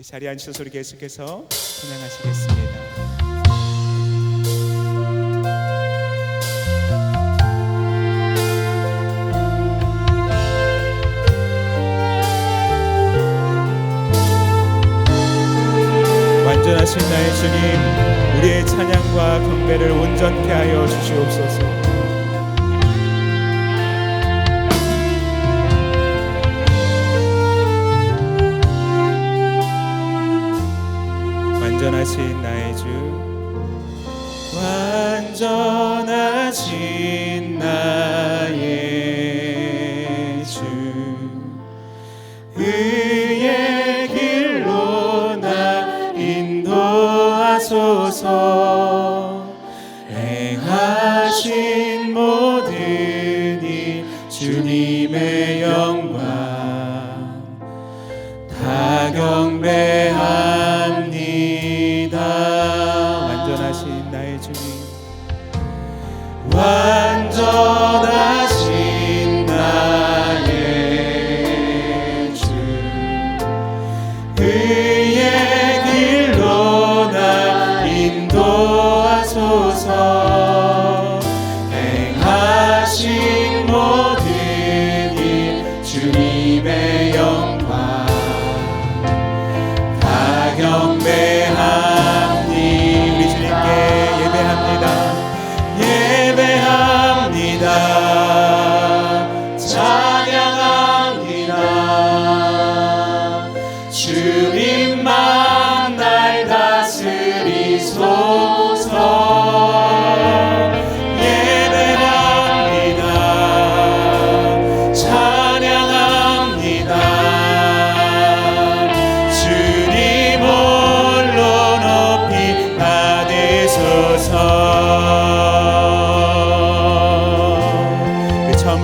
그 자리에 앉으셔서 우리 계속해서 찬양하시겠습니다. 완전하신 나의 주님 우리의 찬양과 경배를 온전케 하여 주시옵소서 완전하신 나의 주. 완전하신 나의 주. 의의 길로 나 인도하소서. 행하신 모든 일 주님의 영광. 다경 주어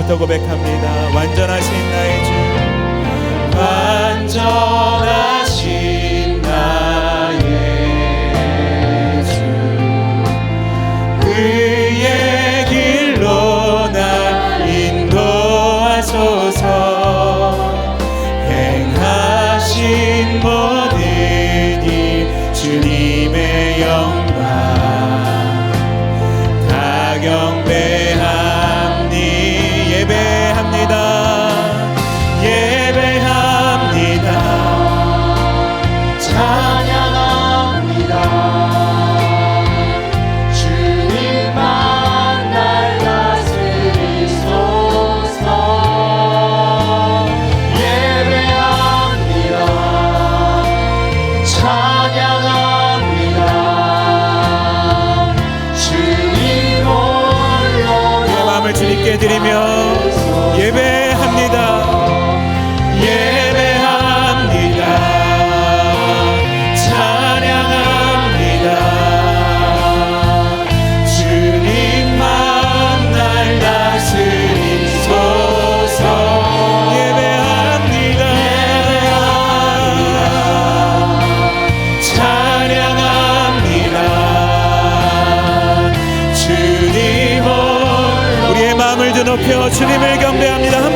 부터 고백합니다. 완전하신 나의 주. 완전하신 나의 주. 그 드리며 높여 주님을 경배합니다.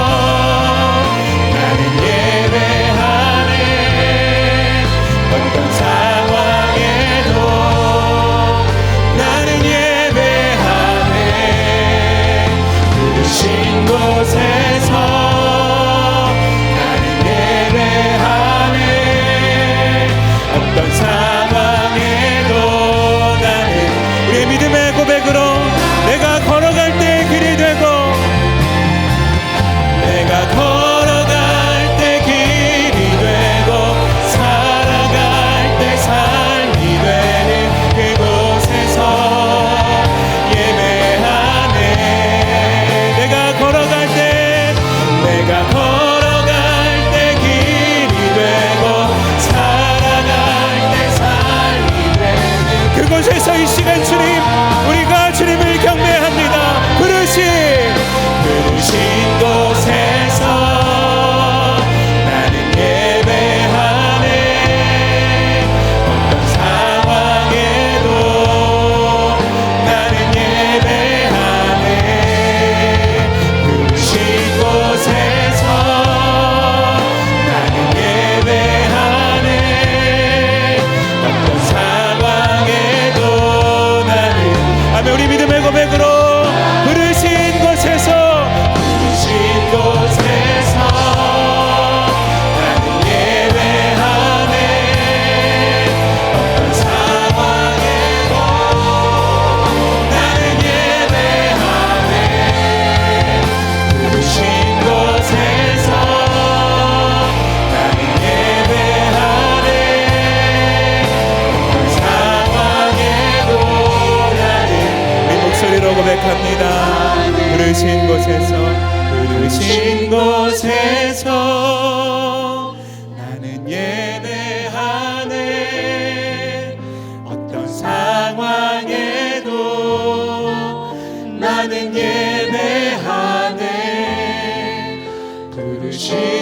Yemini mi? sei silenzio di